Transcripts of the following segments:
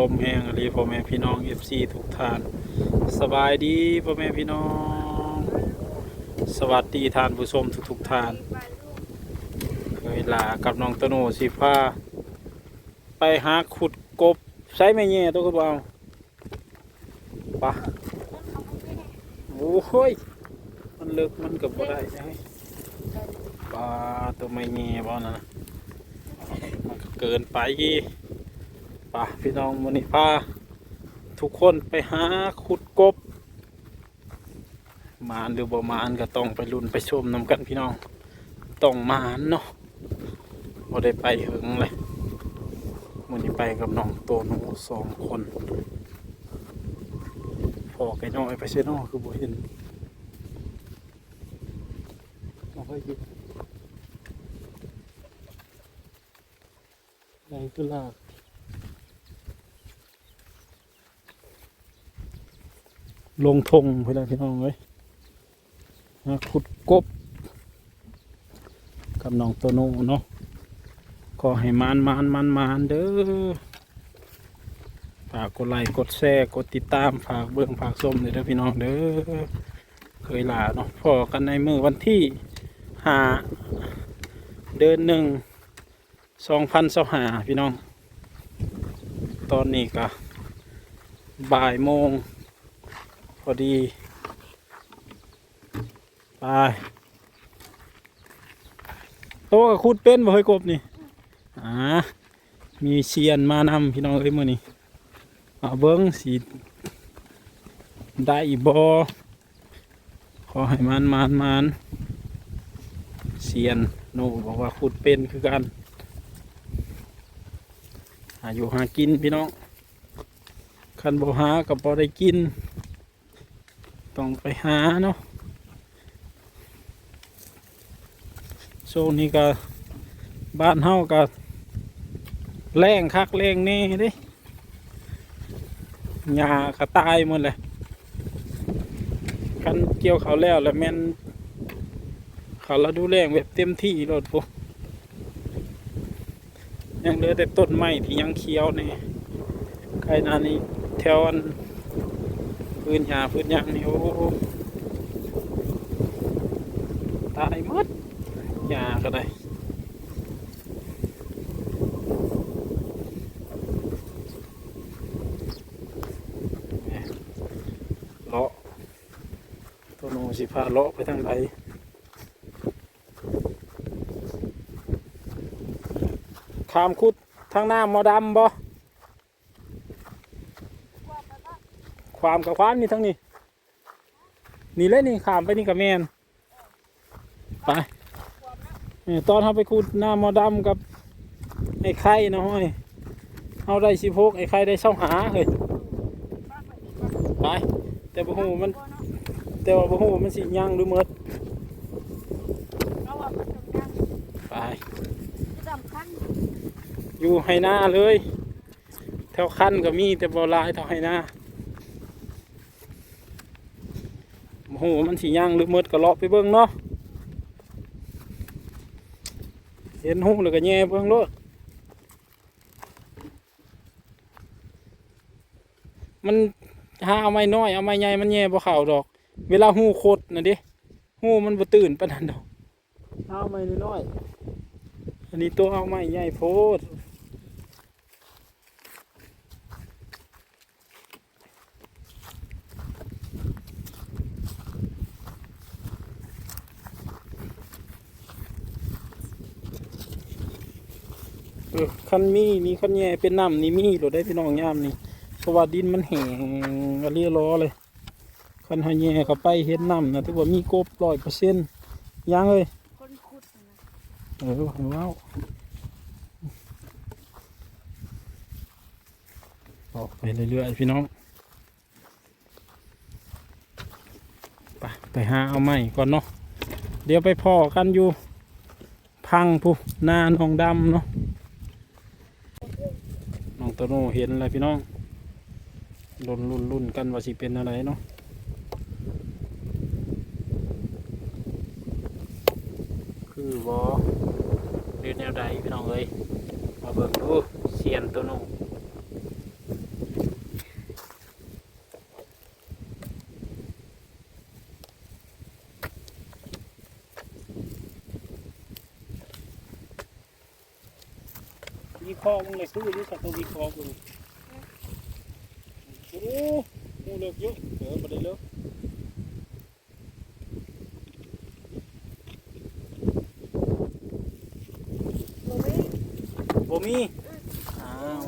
ลมแห้งอะไรพ่อแม่พี่น้องเอฟซีทุกท่าน สบายดีพ่อแม่พี่น้อง สวัสดีท่านผู้ชมทุกทุกท่านเคยลากับน้องตโนสิพาไปหาขุดกบใช้ไม่แง่ตัวกบเอาปะโอ้ยมันเลิกมันกับบ่ได้ใช่ปลาตัวไม่แง่บ่นะนะมันเกินไปยี่ ปะพี่น้องมันนี่พาทุกคนไปหาขุดกบมานหรือบ่มานก็ต้องไปลุ้นไปชมนํกันพี่น้องต้องมานเนาะบ่ได้ไปหึงเลยมันนี้ไปกับน้องโตโนสองคนพอไก่น้อยไปเช่นนอคือบ่เห็นบ่ค่อยกินไหนคือลาก ลงทงไปแล้วพี่น้องเอ้ยขุดกบ กับน้องโตโน่เนาะขอให้มานมานมานมานเด้อฝากกดไลค์กดแชร์กดติดตามฝากเบื้องฝากส้มเลยเด้อพี่น้องเด้อเคยลาเนาะพอกันในมือวันที่หาเดือนหนึ่งสองพันสหาพี่น้อง ตอนนี้ก็บ่ายโมง อดี ไป โตกับคุดเป็นบ่เฮ้ยกบนี่ อ่า มีเชียนมานำพี่น้องเอ้ยมื้อนี้เอาเบิ้งสีได้บ่ขอให้มันมันมันเชียนโนบอกว่าขุดเป็นคือกันหาอยู่หากินพี่น้องคันบ่หากับบ่ได้กิน ต้องไปหาเนาะโซนนี้ก็บ้านเฮาก็แรงคักแรงนี่เดิหญ้าก็ตายหมดเลยคันเกี่ยวเขาแล้วแล้วแม่นเขาเราดูแรงแบบเต็มที่รถพวกยังเหลือแต่ต้นไม้ที่ยังเขียวนี่ใครนานี่แถวอัน พื้นหาพื้นยังนี่โอ้ตายมดยาก็ได้เลาะตัวนูสิพาเลาะไปทางใดขามคุดทางหน้ามอดำบ่ ความกับความนี่ทั้งนี้ นี่เลยนี่ขามไปนี่กับแมนไปนี่ตอนเขาไปขุดหน้ามอดำกับไอ้ไข่นะห้อยเขาได้สิพกไอ้ไข่ได้เช่าหาเฮ้ยไปแต่บ่ฮู้มัน แต่ว่าบ่ฮู้มันสิย่างหรือมดเมันต้องนั่งไปอยู่ให้หน้าเลยแถวคันก็มีแต่บ่หลายเท่าให้หน้า บ่ฮู้ว่ามันสิย่างหรือหมดก็เลาะไปเบิ่งเนาะเห็นฮู้แล้วก็แย่เบิ่งโลดมันหาเอาไม้น้อยเอาไม้ใหญ่มันแย่บ่เข้าดอก เวลาฮู้โคตรน่ะดิฮู้มันบ่ตื่นปานนั้นดอกเอาไม้น้อยๆอันนี้ตัวเอาไม้ใหญ่โพด คันมีนี่คันแย่เป็นน้ำนี่มีหรือได้พี่น้องยามนี่เพราะว่าดินมันแห้งอะเรียล้อเลยคันหาแย่เข้าไปเห็นน้ำนะถือว่ามีกบร้อยเปอร์เซ็นต์ยังเลยคนขุดนะเออว้าวออกไปเรื่อยๆพี่น้องไปไปหาเอาไม้ก่อนเนาะเดี๋ยวไปพอกันอยู่พังผู้หน้าน้องดำเนาะ โน่เห็นแล้วพี่น้องรุ่นรุ่นรุ่นกันว่าสิเป็นอะไรเนาะคือบอเรียนแนวใดพี่น้องเอ้ยมาเบิ่งดูเซียนตัวโน่ วิเคราะห์มึงเลยซื้ออยู่สัตว์ตัววิเคราะห์กูโอ้มูเลิกอยุ่เออบ่ได้เลิกบ่มีบ่มีอ้าว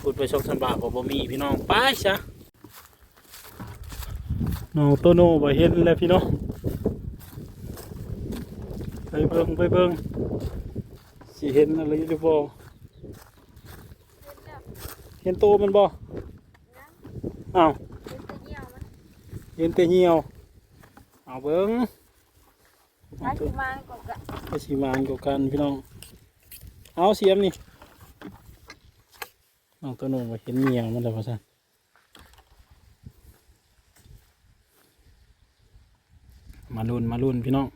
พูดไปชกสันบาบ่บ่มีพี่น้องไปซะน้องโตโน่บ่เห็นแล้วพี่น้องไปเบิ่งไปเบิ่งสิเห็นอะไรหรือบ่ เห็นแล้วเห็นโตมันบ่นะอ้าวเห็นแต่เหี่ยวมันเห็นแต่เหี่ยวเอาเบิ่งถ้าสิมาก็กะไปสิมานกับกันพี่น้อง เอาเสียมนี่น้องโตโน่บ่เห็นเหี่ยวมันแล้วว่าซั่นมาลุ้นมาลุ้นพี่น้อง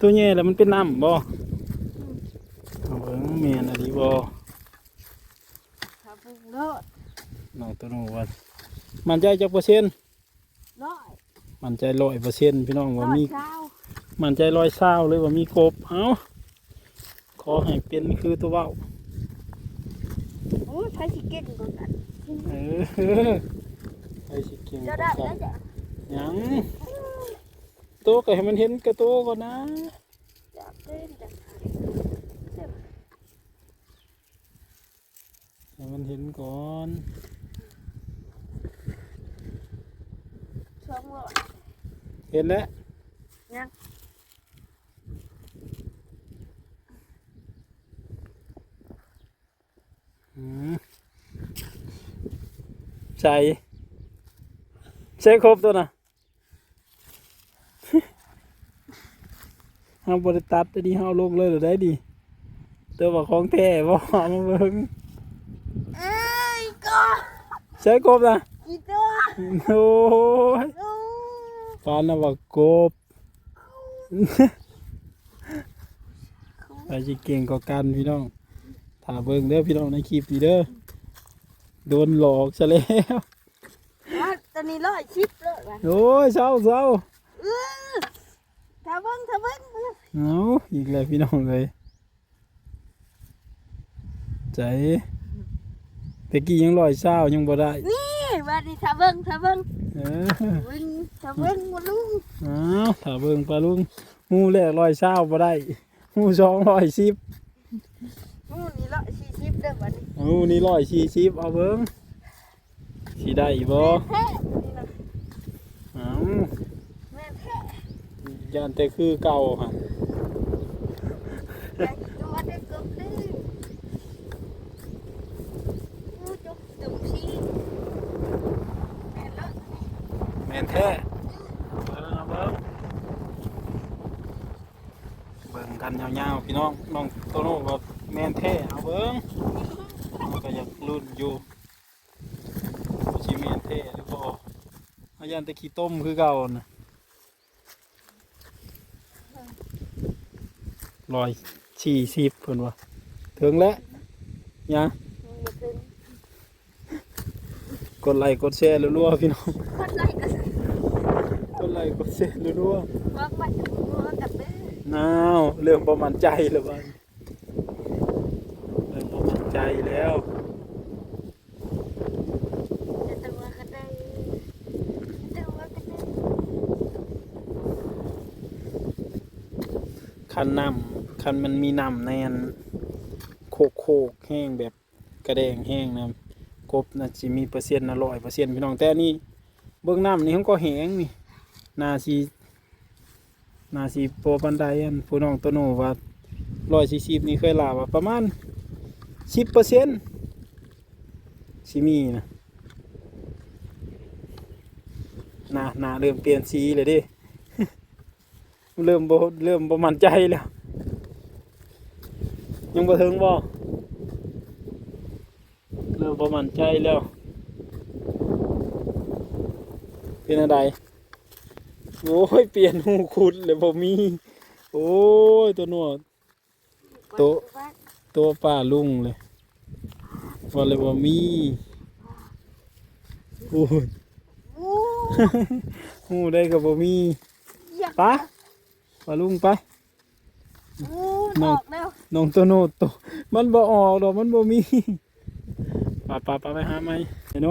ตัวแย่แล้วมันเป็นน้ำบ่เอาเบิ่งแม่นอะดี บ่ถ้าปลูกเลิศน้องตัวโน้ว่ามันใจจักเปอร์เซ็นต์ร้อยมันใจร้อยเปอร์เซ็นต์พี่น้องร้ว่าอยมีเช้ามันใจร้อยเศร้าเลยว่ามีกบเอ้าขอให้เป็นคือตัวเว้าโอ้ยใครสิเก่งกว่ากันเออไอ้สิเก่งจะได้แล้วจ้ะยังโตก็ให้มันเห็นกระโตก่อนนะ จะเก่งจ้ะ ให้มันเห็นก่อนสองร้อยเห็นแล้วยังอืมใส่ใส่ครบตัวน่ะเอาบริตัดตัวนี้เอาลงเลยหรือได้ดี ตัวว่าของแท้บ่เอามาเบิ่งเอ้ยก็ ใช้กบนะกี่ตัวโอ้ยโอ้ปานน่ะว่ากบไปสิเก่งกว่ากันพี่น้องถ้าเบิ่งเด้อพี่น้องในคลิปนี้เด้อโดนหลอกซะแล้วว่าตอนนี้ร้อยชิปเลยว่ะโอ้ยเศร้าเศร้าเออถ้าเบิ่งถ้าเบิ่งเอาอีกแล้วพี่น้องเลยใจ ตะกี้ยังลอยเศร้ายังบ่ได้นี่ว่าดิถ้าเบิ่งถ้าเบิ่งเออเบิ่งถ้าเบิ่งบ่ลุงเอาถ้าเบิ่งปลาลุงหูแรกลอยเศร้าบ่ได้หูสองลอยสิบนู่นนี่ร้อยสี่สิบเด้อบัดนี้หูนี่ลอยสี่สิบเอาเบิ่งสิได้บ่แท้นี่นะเอาแม่นแท้ย่านแต่คือเก่าค่ะ อยากตัวได้เกือบดื้ออู้จุกจุกชีแม่นแล้ว แม่นแท้เอาเบิ่งเอาเบิ่งเบิ่งกันยาวๆพี่น้องน้องโตโน่ว่าแม่นแท้เอาเบิ่งมันก็ยังรุ่นอยู่ชิเมนเท่หรือเปล่าอายันแตะขี้ต้มคือเก่านะร้อยสี่สิบเพิ่นว่าถึงแล้วยังมันบ่ถึงกดไลค์กดแชร์รัวๆพี่น้องคนไรก็สิกด ไลค์กดแชร์รัวว่าบัดหัวกับเด้อๆน้าวเรื่องประมาณใจแล้วบ้านเรื่องประมาณใจแล้วจะตัวก็ได้ตัวก็ได้คันน้ำคันมันมีน้ำในอันโคกโคกๆแห้งแบบกระแดงแห้งนะกบน่ะสิมีเปอร์เซ็นต์นะร้อยเปอร์เซ็นต์พี่น้องแต่อันนี่เบื้องน้ำนี่เขาก็แห้งนี่ นาซีนาซีโปปันไดอันผู้น้องตัวโนว่าร้อยสี่สิบนี่เคยลาว่าประมาณสิบเปอร์เซ็นต์สิมีนะหนาหนาเริ่มเปลี่ยนสีเลยดิ เริ่มบเริ่มบ่มั่นใจแล้ว ยังบ่ถึงบ่เริ่มบ่มั่นใจแล้ว เป็นอะไร โอ้ยเปลี่ยนหูคุดเลยบ่มี โอ้ยตัวหนวดโต๊ะตัวป้าลุงเลยว่าเลยบ่มีโอ้ยอู้หูได้ก็บ่มีอยากไปป้าลุงไปอู้น้อองอกแล้วน้องโตโนโตมันบ่ออกดอกมันบ่มีปะปะปะไปหาไหมเซโน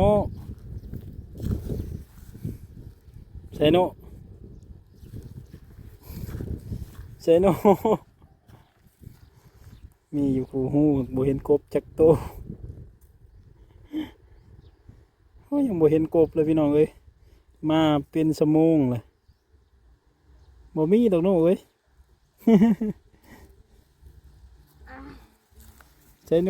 เซโน เซโนมีอยู่คู่หูบ่เห็นกบจักโตวโอ้ยยังบ่เห็นกบเลยพี่น้องเอ้ยมาเป็นสมงเลยบ่มีดอกโน้เอ้ยเซโน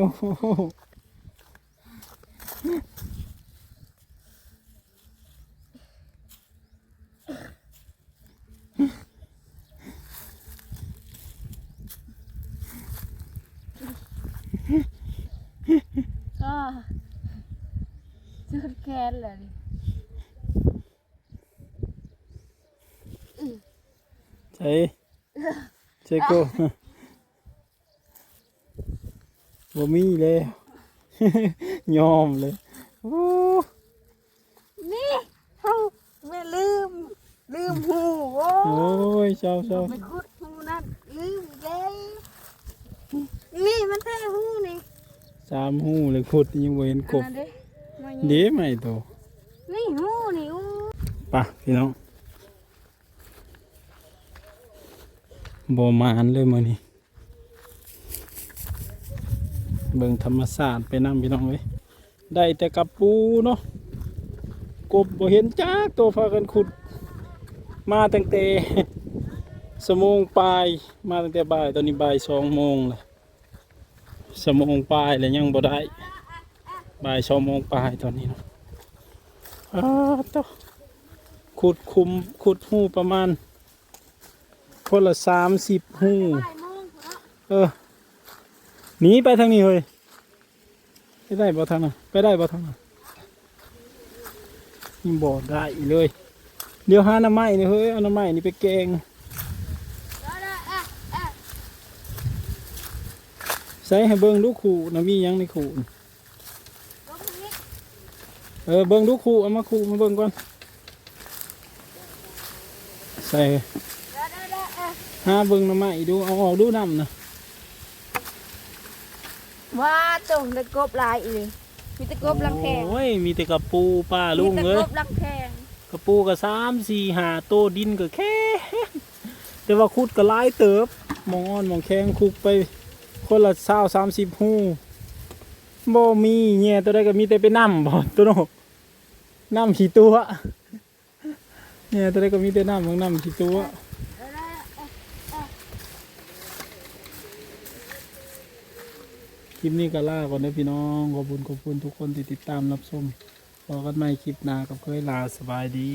ก็สุดแค้นเลย ใช่ ใช่ก็บ่มีเลยยอมเลยโอ้นี่เฮาแม่ลืม ลืมหูโอ้โอ้ยเจ้าเจ้าไปขุดหูนั่นลืมเลยนี่มันแท้หูนี่สามหูเลยขุดยังบ่เห็นกบอันนั้นเด้มาเด้ไหมโตนี่หูนี่อู้ปะพี่น้อง บ่มานเลยมื้อนี้เบิ่งธรรมศาสตร์ไปนำพี่น้องเว้ยได้แต่กับปูเนาะกบบ่เห็นจักตัวพากันขุด มาตั้งแต่สมงปลายมาตั้งแต่บ่ายตอนนี้บ่ายสองโมงลยสมงปลายแล้วยังบ่ได้บ่ายสองโมงปลายตอนนี้เนาะอ้าวเต้าขุดคุมขุดหูประมาณ คนละสามสิบหู่เออหนีไปทางนี้เฮ้ยไปได้บ่ทางนั้นไปได้บ่ทางนั้นยังบ่ได้อีกเลย เดี๋ยวหาหน้ำไม้นี่เฮ้ยเอาหน้ำไม้นี่ไปแกงได้ได้อะอะใส่ให้เบิ่งดูกขู่นะมียังในขู่เออเบิ่งดูกขู่เอามาขู่มาเบิ่งก่อนใส่ หาเบิ่งหน้ำไม้ดูเอาออกดูน้ำนะว่าจงตะกบลายอีกมีตะกบลังแขงโอ้ยมีแต่กระปูป้าลุงมีเอ้ตะยกบลังแขงกระปูก็สามสี่หาโตดินก็แค่แต่ว่าคุดก็หลายเติบมองอ่อนมองแข้งคุกไป คนละเศร้าสามสิบหูบ่มีเงี้ยตัวใดก็มีแต่ไปนั่มบ่ตัวโนนั่มขี่ตัวเงี้ยตัวใดก็มีแต่นั่มของนั่มขี่ตัว ได้ได้อะ ค ลิปนี้ก็ลาก่อนนะพี่น้องขอบคุณขอบคุณทุกคนที่ติดตามรับชมพอกันใหม่คลิปหน้ากับเคยลาสบายดี